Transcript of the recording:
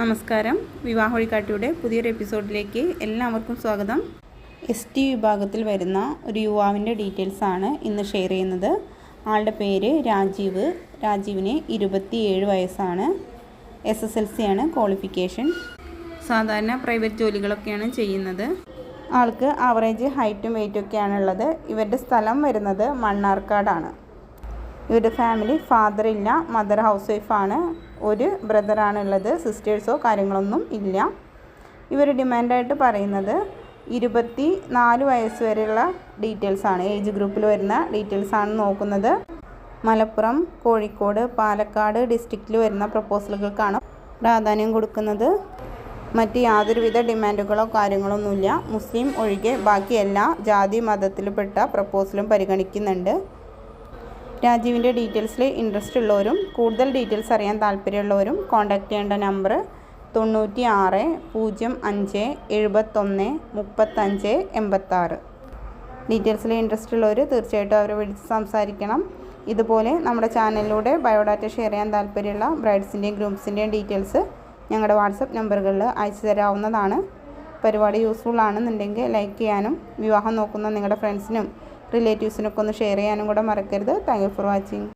നമസ്കാരം. വിവാഹ വഴികാട്ടിയുടെ പുതിയൊരു എപ്പിസോഡിലേക്ക് എല്ലാവർക്കും സ്വാഗതം. എസ് ടി വിഭാഗത്തിൽ വരുന്ന ഒരു യുവാവിന്റെ ആണ് ഇന്ന് ഷെയർ ചെയ്യുന്നത്. ആളുടെ പേര് രാജീവ്. രാജീവിന് ഇരുപത്തിയേഴ് വയസ്സാണ്. എസ് എസ് എൽ സി ആണ് ക്വാളിഫിക്കേഷൻ സാധാരണ പ്രൈവറ്റ് ജോലികളൊക്കെയാണ് ചെയ്യുന്നത്. ആൾക്ക് ആവറേജ് ഹൈറ്റും വെയിറ്റും ഒക്കെയാണ് ഉള്ളത്. ഇവരുടെ സ്ഥലം വരുന്നത് മണ്ണാർക്കാടാണ്. ഇവരുടെ ഫാമിലി ഫാദർ ഇല്ല മദർ ഹൗസ് വൈഫാണ് ഒരു ബ്രദറാണുള്ളത് സിസ്റ്റേഴ്സോ കാര്യങ്ങളൊന്നും ഇല്ല. ഇവർ ഡിമാൻഡായിട്ട് പറയുന്നത് ഇരുപത്തി നാല് വയസ്സ് വരെയുള്ള ഡീറ്റെയിൽസാണ് ഏജ് ഗ്രൂപ്പിൽ വരുന്ന ഡീറ്റെയിൽസാണ് നോക്കുന്നത്. മലപ്പുറം കോഴിക്കോട് പാലക്കാട് ഡിസ്ട്രിക്റ്റിൽ വരുന്ന പ്രപ്പോസലുകൾക്കാണ് പ്രാധാന്യം കൊടുക്കുന്നത്. മറ്റ് യാതൊരുവിധ ഡിമാൻഡുകളോ കാര്യങ്ങളൊന്നുമില്ല. മുസ്ലിം ഒഴികെ ബാക്കി എല്ലാ ജാതി മതത്തിൽപ്പെട്ട പ്രപ്പോസലും പരിഗണിക്കുന്നുണ്ട്. രാജീവിന്റെ ഡീറ്റെയിൽസിൽ ഇൻട്രസ്റ്റ് ഉള്ളവരും കൂടുതൽ ഡീറ്റെയിൽസ് അറിയാൻ താല്പര്യമുള്ളവരും കോൺടാക്റ്റ് ചെയ്യേണ്ട നമ്പർ തൊണ്ണൂറ്റി ആറ് പൂജ്യം അഞ്ച് എഴുപത്തൊന്ന് മുപ്പത്തഞ്ച് എൺപത്താറ്. ഡീറ്റെയിൽസിൽ ഇൻട്രസ്റ്റ് ഉള്ളവർ തീർച്ചയായിട്ടും അവരെ വിളിച്ച് സംസാരിക്കണം. ഇതുപോലെ നമ്മുടെ ചാനലിലൂടെ ബയോഡാറ്റ ഷെയർ ചെയ്യാൻ താല്പര്യമുള്ള ബ്രൈഡ്സിന്റെയും ഗ്രൂംസിന്റെയും ഡീറ്റെയിൽസ് ഞങ്ങളുടെ വാട്സപ്പ് നമ്പറുകളിൽ അയച്ചു തരാവുന്നതാണ്. പരിപാടി യൂസ്ഫുൾ ആണെന്നുണ്ടെങ്കിൽ ലൈക്ക് ചെയ്യാനും വിവാഹം നോക്കുന്ന നിങ്ങളുടെ ഫ്രണ്ട്സിനും റിലേറ്റീവ്സിനൊക്കെ ഒന്ന് ഷെയർ ചെയ്യാനും കൂടെ മറക്കരുത്. Thank for watching